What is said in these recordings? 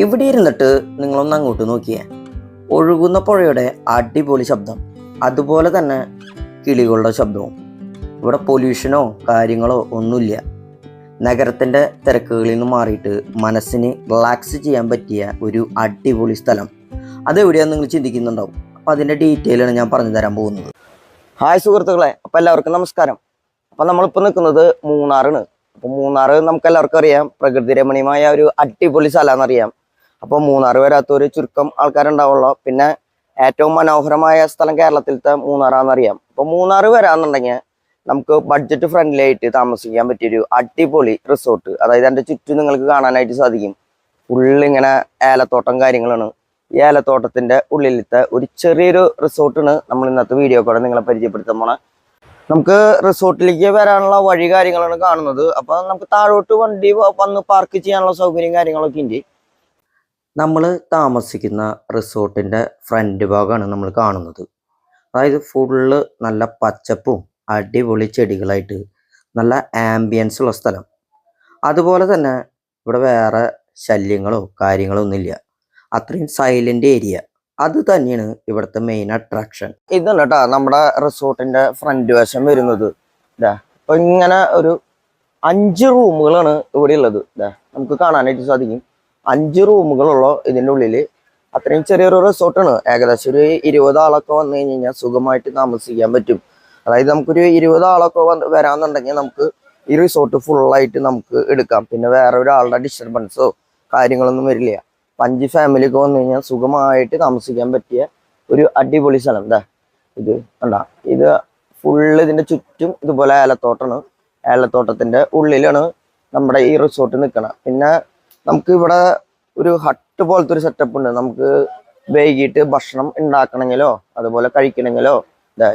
ഇവിടെ ഇരുന്നിട്ട് നിങ്ങളൊന്ന് അങ്ങോട്ട് നോക്കിയേ. ഒഴുകുന്ന പുഴയുടെ അടിപൊളി ശബ്ദം. അതുപോലെ തന്നെ കിളികളുടെ ശബ്ദവും. ഇവിടെ പൊല്യൂഷനോ കാര്യങ്ങളോ ഒന്നുമില്ല. നഗരത്തിന്റെ തിരക്കുകളിൽ നിന്ന് മാറിയിട്ട് മനസ്സിന് റിലാക്സ് ചെയ്യാൻ പറ്റിയ ഒരു അടിപൊളി സ്ഥലം. അതെവിടെയാണെന്ന് നിങ്ങൾ ചിന്തിക്കുന്നുണ്ടാവും. അപ്പോൾ അതിന്റെ ഡീറ്റെയിലാണ് ഞാൻ പറഞ്ഞു തരാൻ പോകുന്നത്. ഹായ് സുഹൃത്തുക്കളെ അപ്പോൾ എല്ലാവർക്കും നമസ്കാരം. അപ്പം നമ്മളിപ്പോൾ നിൽക്കുന്നത് മൂന്നാറാണ്. അപ്പോൾ മൂന്നാർ നമുക്ക് എല്ലാവർക്കും അറിയാം. പ്രകൃതി രമണീയമായ ഒരു അടിപൊളി സ്ഥലമാണെന്ന് അറിയാം അപ്പോൾ മൂന്നാർ വരാത്തൊരു ചുരുക്കം ആൾക്കാരുണ്ടാവുള്ളൂ. പിന്നെ ഏറ്റവും മനോഹരമായ സ്ഥലം കേരളത്തിലത്തെ മൂന്നാറാണെന്നറിയാം. അപ്പോൾ മൂന്നാർ വരാന്നുണ്ടെങ്കിൽ നമുക്ക് ബഡ്ജറ്റ് ഫ്രണ്ട്ലി ആയിട്ട് താമസിക്കാൻ പറ്റിയൊരു അടിപൊളി റിസോർട്ട് അതായത് എന്റെ ചുറ്റും നിങ്ങൾക്ക് കാണാനായിട്ട് സാധിക്കും. ഉള്ളിങ്ങനെ ഏലത്തോട്ടം കാര്യങ്ങളാണ്. ഈ ഏലത്തോട്ടത്തിന്റെ ഉള്ളിലത്തെ ഒരു ചെറിയൊരു റിസോർട്ടാണ് നമ്മൾ ഇന്നത്തെ വീഡിയോ കൂടെ നിങ്ങളെ പരിചയപ്പെടുത്താൻ പോണേ. നമുക്ക് റിസോർട്ടിലേക്ക് വരാനുള്ള വഴി കാര്യങ്ങളാണ് കാണുന്നത്. അപ്പൊ നമുക്ക് താഴോട്ട് വണ്ടി വന്ന് പാർക്ക് ചെയ്യാനുള്ള സൗകര്യം കാര്യങ്ങളൊക്കെ ഉണ്ട് നമ്മൾ താമസിക്കുന്ന റിസോർട്ടിന്റെ ഫ്രണ്ട് ഭാഗമാണ് നമ്മൾ കാണുന്നത്. അതായത് ഫുള്ള് നല്ല പച്ചപ്പും അടിപൊളി ചെടികളായിട്ട് നല്ല ആംബിയൻസ് ഉള്ള സ്ഥലം. അതുപോലെ തന്നെ ഇവിടെ വേറെ ശല്യങ്ങളോ കാര്യങ്ങളോ ഒന്നുമില്ല. അത്രയും സൈലന്റ് ഏരിയ അത് തന്നെയാണ് ഇവിടുത്തെ മെയിൻ അട്രാക്ഷൻ ഇതാണ് കേട്ടോ നമ്മുടെ റിസോർട്ടിന്റെ ഫ്രണ്ട് വശം വരുന്നത്. അപ്പൊ ഇങ്ങനെ ഒരു അഞ്ച് റൂമുകളാണ് ഇവിടെ ഉള്ളത്. നമുക്ക് കാണാനായിട്ട് സാധിക്കും. അഞ്ച് റൂമുകളുള്ള ഇതിന്റെ ഉള്ളിൽ അത്രയും ചെറിയൊരു റിസോർട്ടാണ്. ഏകദേശം ഒരു ഇരുപത് ആളൊക്കെ വന്നു കഴിഞ്ഞ് കഴിഞ്ഞാൽ സുഖമായിട്ട് താമസിക്കാൻ പറ്റും. അതായത് നമുക്കൊരു ഇരുപത് ആളൊക്കെ വന്ന് വരാന്നുണ്ടെങ്കിൽ നമുക്ക് ഈ റിസോർട്ട് ഫുള്ളായിട്ട് നമുക്ക് എടുക്കാം. പിന്നെ വേറെ ഒരാളുടെ ഡിസ്റ്റർബൻസോ കാര്യങ്ങളൊന്നും വരില്ല. അപ്പൊ ഫാമിലിക്ക് ഫാമിലി വന്നു കഴിഞ്ഞാൽ സുഖമായിട്ട് താമസിക്കാൻ പറ്റിയ ഒരു അടിപൊളി സ്ഥലം. എന്താ ഇത് കണ്ട. ഇത് ഫുള്ള് ഇതിന്റെ ചുറ്റും ഇതുപോലെ ഏലത്തോട്ടമാണ് ഏലത്തോട്ടത്തിന്റെ ഉള്ളിലാണ് നമ്മുടെ ഈ റിസോർട്ട് നിൽക്കണം പിന്നെ നമുക്ക് ഇവിടെ ഒരു ഹട്ട് പോലത്തെ ഒരു സെറ്റപ്പ് ഉണ്ട്. നമുക്ക് വൈകിട്ട് ഭക്ഷണം ഉണ്ടാക്കണമെങ്കിലോ അതുപോലെ കഴിക്കണമെങ്കിലോ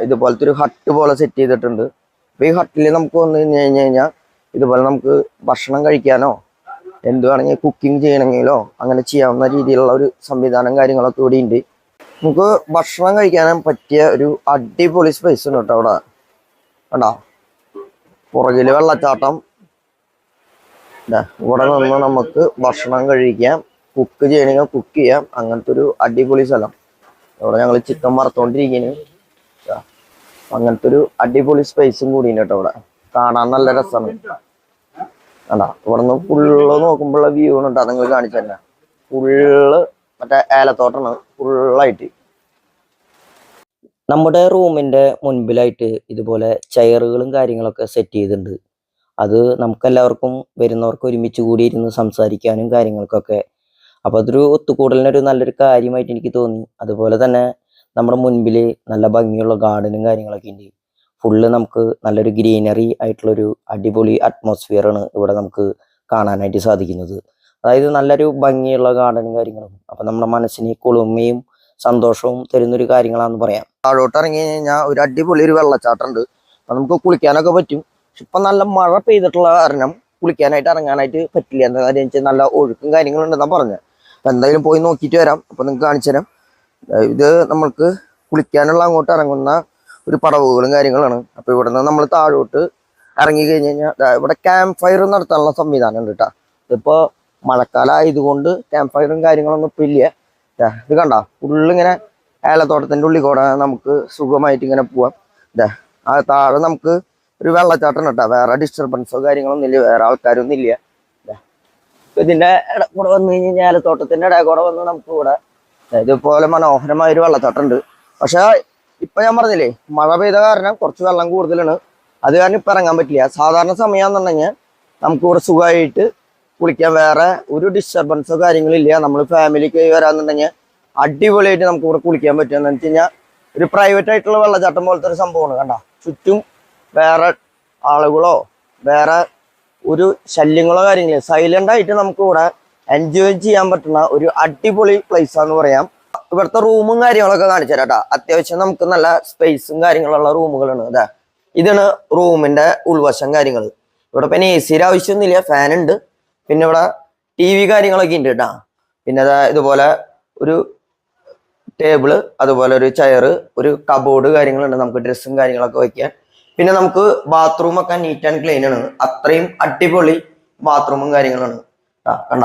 ഇതുപോലത്തെ ഒരു ഹട്ട് പോലെ സെറ്റ് ചെയ്തിട്ടുണ്ട്. അപ്പൊ ഈ ഹട്ടിൽ നമുക്ക് വന്നു കഴിഞ്ഞ് കഴിഞ്ഞാൽ ഇതുപോലെ നമുക്ക് ഭക്ഷണം കഴിക്കാനോ എന്ത് വേണമെങ്കിൽ കുക്കിംഗ് ചെയ്യണമെങ്കിലോ അങ്ങനെ ചെയ്യാവുന്ന രീതിയിലുള്ള ഒരു സംവിധാനം കാര്യങ്ങളൊക്കെ ഇവിടെ ഉണ്ട് നമുക്ക് ഭക്ഷണം കഴിക്കാനും പറ്റിയ ഒരു അടിപൊളി സ്പേസ് ഉണ്ട് കേട്ടോ അവിടെ. കണ്ടോ? പുറകിൽ വെള്ളച്ചാട്ടം. ഇവിടെ നിന്ന് നമുക്ക് ഭക്ഷണം കഴിക്കാം കുക്ക് ചെയ്യണമെങ്കിൽ കുക്ക് ചെയ്യാം അങ്ങനത്തെ ഒരു അടിപൊളി സ്ഥലം. ഇവിടെ ഞങ്ങൾ ചിക്കൻ വറുത്തോണ്ടിരിക്കുന്നു. അങ്ങനത്തെ ഒരു അടിപൊളി സ്പേസും കൂടി കേട്ടോ ഇവിടെ കാണാൻ നല്ല രസമാണ് കണ്ടാ? ഇവിടെ ഫുള്ള് നോക്കുമ്പോഴുള്ള വ്യൂ ഉണ്ട് നിങ്ങൾ കാണിച്ചു തന്നെ ഫുള്ള് മറ്റേ ഏലത്തോട്ടാണ്. ഫുള്ളായിട്ട് നമ്മുടെ റൂമിന്റെ മുൻപിലായിട്ട് ഇതുപോലെ ചെയറുകളും കാര്യങ്ങളൊക്കെ സെറ്റ് ചെയ്തിട്ടുണ്ട്. അത് നമുക്കെല്ലാവർക്കും വരുന്നവർക്ക് ഒരുമിച്ച് കൂടി ഇരുന്ന് സംസാരിക്കാനും കാര്യങ്ങൾക്കൊക്കെ. അപ്പോൾ അതൊരു ഒത്തുകൂടലിനൊരു നല്ലൊരു കാര്യമായിട്ട് എനിക്ക് തോന്നി. അതുപോലെ തന്നെ നമ്മുടെ മുൻപിൽ നല്ല ഭംഗിയുള്ള ഗാർഡനും കാര്യങ്ങളൊക്കെ ഉണ്ട്. ഫുള്ള് നമുക്ക് നല്ലൊരു ഗ്രീനറി ആയിട്ടുള്ളൊരു അടിപൊളി അറ്റ്മോസ്ഫിയറാണ് ഇവിടെ നമുക്ക് കാണാനായിട്ട് സാധിക്കുന്നത്. അതായത് നല്ലൊരു ഭംഗിയുള്ള ഗാർഡനും കാര്യങ്ങളും. അപ്പം നമ്മുടെ മനസ്സിന് കുളിമയും സന്തോഷവും തരുന്നൊരു കാര്യങ്ങളാണെന്ന് പറയാം. താഴോട്ട് ഇറങ്ങി കഴിഞ്ഞാൽ ഒരു അടിപൊളി ഒരു വെള്ളച്ചാട്ടമുണ്ട്. അപ്പം നമുക്ക് കുളിക്കാനൊക്കെ പറ്റും. പക്ഷെ ഇപ്പം നല്ല മഴ പെയ്തിട്ടുള്ള കാരണം കുളിക്കാനായിട്ട് ഇറങ്ങാനായിട്ട് പറ്റില്ല. എന്താ കാര്യം വെച്ചാൽ നല്ല ഒഴുക്കും കാര്യങ്ങളും ഉണ്ടെന്നാണ് പറഞ്ഞത്. അപ്പം എന്തായാലും പോയി നോക്കിയിട്ട് വരാം. അപ്പം നിങ്ങൾക്ക് കാണിച്ചു തരാം ഇത് നമ്മൾക്ക് കുളിക്കാനുള്ള അങ്ങോട്ട് ഇറങ്ങുന്ന ഒരു പടവുകളും കാര്യങ്ങളാണ്. അപ്പോൾ ഇവിടെ നിന്ന് നമ്മൾ താഴോട്ട് ഇറങ്ങി കഴിഞ്ഞ് കഴിഞ്ഞാൽ ഇവിടെ ക്യാമ്പ് ഫയർ നടത്താനുള്ള സംവിധാനം ഉണ്ട് കേട്ടോ ഇതിപ്പോൾ മഴക്കാലം ആയതുകൊണ്ട് ക്യാമ്പ് ഫയറും കാര്യങ്ങളൊന്നും ഇപ്പം ഇല്ല. ഇത് കണ്ട? ഫുള്ളിങ്ങനെ ഏലത്തോട്ടത്തിന്റെ ഉള്ളിൽ കൂടെ നമുക്ക് സുഖമായിട്ട് ഇങ്ങനെ പോവാം. ഇതേ ആ താഴെ നമുക്ക് ഒരു വെള്ളച്ചാട്ടം കേട്ടോ വേറെ ഡിസ്റ്റർബൻസോ കാര്യങ്ങളൊന്നും ഇല്ല. വേറെ ആൾക്കാരൊന്നും ഇല്ല. ഇട കൂടെ വന്നു കഴിഞ്ഞാൽ ഏലത്തോട്ടത്തിന്റെ ഇടയിൽ കൂടെ വന്ന് നമുക്ക് ഇവിടെ ഇതുപോലെ മനോഹരമായ ഒരു വെള്ളച്ചാട്ടം ഉണ്ട്. പക്ഷെ ഇപ്പൊ ഞാൻ പറഞ്ഞില്ലേ മഴ പെയ്ത കാരണം കുറച്ച് വെള്ളം കൂടുതലാണ്. അത് കാരണം ഇപ്പൊ ഇറങ്ങാൻ പറ്റില്ല. സാധാരണ സമയമാണെന്നുണ്ടെങ്കിൽ നമുക്ക് ഇവിടെ സുഖമായിട്ട് കുളിക്കാൻ വേറെ ഒരു ഡിസ്റ്റർബൻസോ കാര്യങ്ങളില്ല നമ്മൾ ഫാമിലിക്ക് വരാന്നുണ്ടെങ്കിൽ അടിപൊളിയായിട്ട് നമുക്ക് ഇവിടെ കുളിക്കാൻ പറ്റും. എന്ന് വെച്ച് ഒരു പ്രൈവറ്റ് ആയിട്ടുള്ള വെള്ളച്ചാട്ടം പോലത്തെ ഒരു സംഭവമാണ് കണ്ട? ചുറ്റും വേറെ ആളുകളോ വേറെ ഒരു ശല്യങ്ങളോ കാര്യങ്ങളില്ല സൈലന്റ് ആയിട്ട് നമുക്ക് ഇവിടെ എൻജോയ് ചെയ്യാൻ പറ്റുന്ന ഒരു അടിപൊളി പ്ലേസ് ആണെന്ന് പറയാം. ഇവിടുത്തെ റൂമും കാര്യങ്ങളൊക്കെ കാണിച്ചു തരാം അത്യാവശ്യം നമുക്ക് നല്ല സ്പേസും കാര്യങ്ങളുള്ള റൂമുകളാണ് അതെ. ഇതാണ് റൂമിന്റെ ഉൾവശം കാര്യങ്ങൾ. ഇവിടെ പിന്നെ എ സിയുടെ ആവശ്യമൊന്നുമില്ല. ഫാൻ ഉണ്ട്. പിന്നെ ഇവിടെ ടി വി കാര്യങ്ങളൊക്കെ ഉണ്ട് കേട്ടോ പിന്നെ ദാ ഇതുപോലെ ഒരു ടേബിൾ അതുപോലെ ഒരു ചെയറ് ഒരു കബോർഡ് കാര്യങ്ങളുണ്ട്. നമുക്ക് ഡ്രസ്സും കാര്യങ്ങളൊക്കെ വെക്കാൻ. പിന്നെ നമുക്ക് ബാത്റൂം ഒക്കെ നീറ്റ് ആൻഡ് ക്ലീൻ ആണ്. അത്രയും അടിപൊളി ബാത്റൂമും കാര്യങ്ങളാണ്. കണ്ട?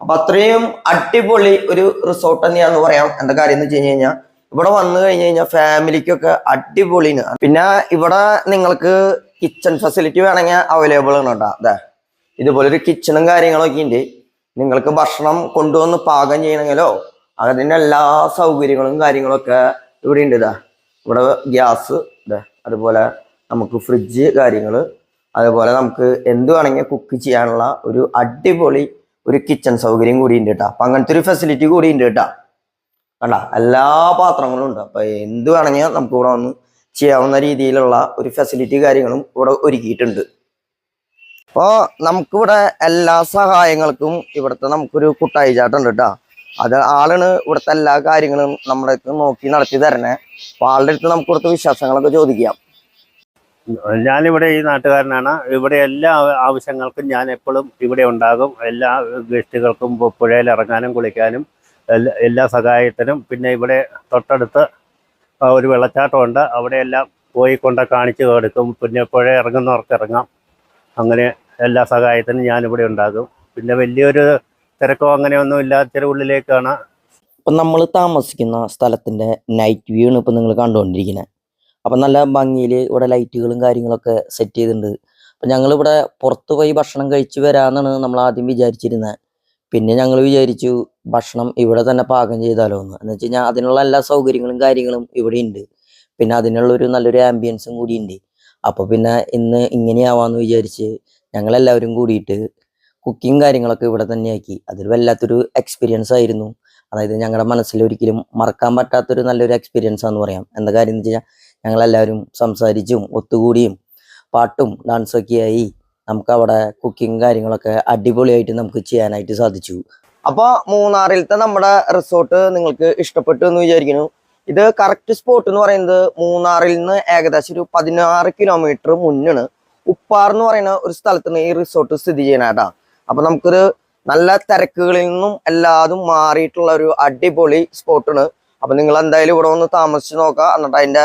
അപ്പൊ അത്രയും അടിപൊളി ഒരു റിസോർട്ട് തന്നെയാന്ന് പറയാം. എന്താ കാര്യം എന്ന് വെച്ച് കഴിഞ്ഞ് കഴിഞ്ഞാൽ ഇവിടെ വന്നു കഴിഞ്ഞ് കഴിഞ്ഞാൽ ഫാമിലിക്കൊക്കെ അടിപൊളിന് പിന്നെ ഇവിടെ നിങ്ങൾക്ക് കിച്ചൺ ഫെസിലിറ്റി വേണമെങ്കിൽ അവൈലബിൾ ആണ് കേട്ടോ. അതെ ഇതുപോലെ ഒരു കിച്ചണും കാര്യങ്ങളൊക്കെ ഉണ്ട്. നിങ്ങൾക്ക് ഭക്ഷണം കൊണ്ടുവന്ന് പാകം ചെയ്യണമെങ്കിലോ അതിന്റെ എല്ലാ സൗകര്യങ്ങളും കാര്യങ്ങളൊക്കെ ഇവിടെ ഉണ്ട് ഇതാ ഇവിടെ ഗ്യാസ് ഇതാ അതുപോലെ നമുക്ക് ഫ്രിഡ്ജ് കാര്യങ്ങൾ അതുപോലെ നമുക്ക് എന്ത് വേണമെങ്കിൽ കുക്ക് ചെയ്യാനുള്ള ഒരു അടിപൊളി ഒരു കിച്ചൺ സൗകര്യം കൂടി ഉണ്ട് കേട്ടോ അപ്പം അങ്ങനത്തെ ഒരു ഫെസിലിറ്റി കൂടി ഉണ്ട് കേട്ടോ കണ്ട? എല്ലാ പാത്രങ്ങളും ഉണ്ട്. അപ്പം എന്ത് വേണമെങ്കിൽ നമുക്ക് ഇവിടെ വന്ന് ചെയ്യാവുന്ന രീതിയിലുള്ള ഒരു ഫെസിലിറ്റി കാര്യങ്ങളും ഇവിടെ ഒരുക്കിയിട്ടുണ്ട്. അപ്പോൾ നമുക്കിവിടെ എല്ലാ സഹായങ്ങൾക്കും ഇവിടുത്തെ നമുക്കൊരു കുട്ടായി ചാട്ടുണ്ട് കേട്ടോ അത് ആളാണ് ഇവിടുത്തെ എല്ലാ കാര്യങ്ങളും നമ്മുടെ നോക്കി നടത്തി തരണേ. അപ്പൊ ആളുടെ അടുത്ത് നമുക്ക് ഇവിടുത്തെ വിശ്വാസങ്ങളൊക്കെ ചോദിക്കാം. ഞാനിവിടെ ഈ നാട്ടുകാരനാണ്. ഇവിടെ എല്ലാ ആവശ്യങ്ങൾക്കും ഞാൻ എപ്പോഴും ഇവിടെ ഉണ്ടാകും. എല്ലാ ഗസ്റ്റുകൾക്കും പുഴയിൽ ഇറങ്ങാനും കുളിക്കാനും എല്ലാ- എല്ലാ സഹായത്തിനും. പിന്നെ ഇവിടെ തൊട്ടടുത്ത് ഒരു വെള്ളച്ചാട്ടമുണ്ട്. അവിടെയെല്ലാം പോയി കൊണ്ട് കാണിച്ചു കൊടുക്കും. പിന്നെ പുഴ ഇറങ്ങുന്നവർക്ക് ഇറങ്ങാം. അങ്ങനെ എല്ലാ സഹായത്തിനും ഞാനിവിടെ ഉണ്ടാകും. പിന്നെ വലിയൊരു തിരക്കോ അങ്ങനെയൊന്നും ഇല്ലാത്തൊരു ഉള്ളിലേക്കാണ്. ഇപ്പം നമ്മൾ താമസിക്കുന്ന സ്ഥലത്തിന്റെ നൈറ്റ് വ്യൂ ആണ് ഇപ്പം നിങ്ങൾ കണ്ടുകൊണ്ടിരിക്കുന്നത്. അപ്പം നല്ല ഭംഗിയിൽ ഇവിടെ ലൈറ്റുകളും കാര്യങ്ങളൊക്കെ സെറ്റ് ചെയ്തിട്ടുണ്ട്. അപ്പം ഞങ്ങളിവിടെ പുറത്ത് പോയി ഭക്ഷണം കഴിച്ച് വരാമെന്നാണ് നമ്മൾ ആദ്യം വിചാരിച്ചിരുന്നത് പിന്നെ ഞങ്ങൾ വിചാരിച്ചു ഭക്ഷണം ഇവിടെ തന്നെ പാകം ചെയ്താലോ എന്ന് എന്ന് വെച്ച് അതിനുള്ള എല്ലാ സൗകര്യങ്ങളും കാര്യങ്ങളും ഇവിടെ ഉണ്ട് പിന്നെ അതിനുള്ളൊരു നല്ലൊരു ആംബിയൻസും കൂടിയുണ്ട് അപ്പോൾ പിന്നെ ഇന്ന് ഇങ്ങനെയാവാന്ന് വിചാരിച്ച് ഞങ്ങളെല്ലാവരും കൂടിയിട്ട് കുക്കിങ് കാര്യങ്ങളൊക്കെ ഇവിടെ തന്നെയാക്കി അതൊരു വല്ലാത്തൊരു എക്സ്പീരിയൻസ് ആയിരുന്നു. അതായത് ഞങ്ങളുടെ മനസ്സിൽ ഒരിക്കലും മറക്കാൻ പറ്റാത്തൊരു നല്ലൊരു എക്സ്പീരിയൻസ് ആണെന്ന് പറയാം. എന്താ കാര്യം എന്ന് വെച്ച് കഴിഞ്ഞാൽ ഞങ്ങളെല്ലാവരും സംസാരിച്ചും ഒത്തുകൂടിയും പാട്ടും ഡാൻസൊക്കെയായി നമുക്കവിടെ കുക്കിംഗ് കാര്യങ്ങളൊക്കെ അടിപൊളിയായിട്ട് നമുക്ക് ചെയ്യാനായിട്ട് സാധിച്ചു. അപ്പൊ മൂന്നാറിലത്തെ നമ്മുടെ റിസോർട്ട് നിങ്ങൾക്ക് ഇഷ്ടപ്പെട്ടു എന്ന് വിചാരിക്കുന്നു. ഇത് കറക്റ്റ് സ്പോട്ട് എന്ന് പറയുന്നത് മൂന്നാറിൽ നിന്ന് ഏകദേശം ഒരു പതിനാറ് കിലോമീറ്റർ മുന്നാണ്. ഉപ്പാർ എന്ന് പറയുന്ന ഒരു സ്ഥലത്താണ് ഈ റിസോർട്ട് സ്ഥിതി ചെയ്യണേട്ടാ അപ്പൊ നമുക്കൊരു നല്ല തിരക്കുകളിൽ നിന്നും എല്ലാതും മാറിയിട്ടുള്ള ഒരു അടിപൊളി സ്പോട്ടാണ് അപ്പൊ നിങ്ങൾ എന്തായാലും ഇവിടെ ഒന്ന് താമസിച്ച് നോക്കുക എന്നിട്ട് അതിന്റെ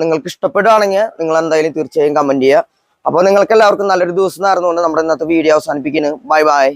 നിങ്ങൾക്ക് ഇഷ്ടപ്പെടുകയാണെങ്കിൽ നിങ്ങൾ എന്തായാലും തീർച്ചയായും കമന്റ് ചെയ്യുക. അപ്പോൾ നിങ്ങൾക്ക് എല്ലാവർക്കും നല്ലൊരു ദിവസം നേർന്നുകൊണ്ട് നമ്മുടെ ഇന്നത്തെ വീഡിയോ അവസാനിപ്പിക്കുന്നു. Bye bye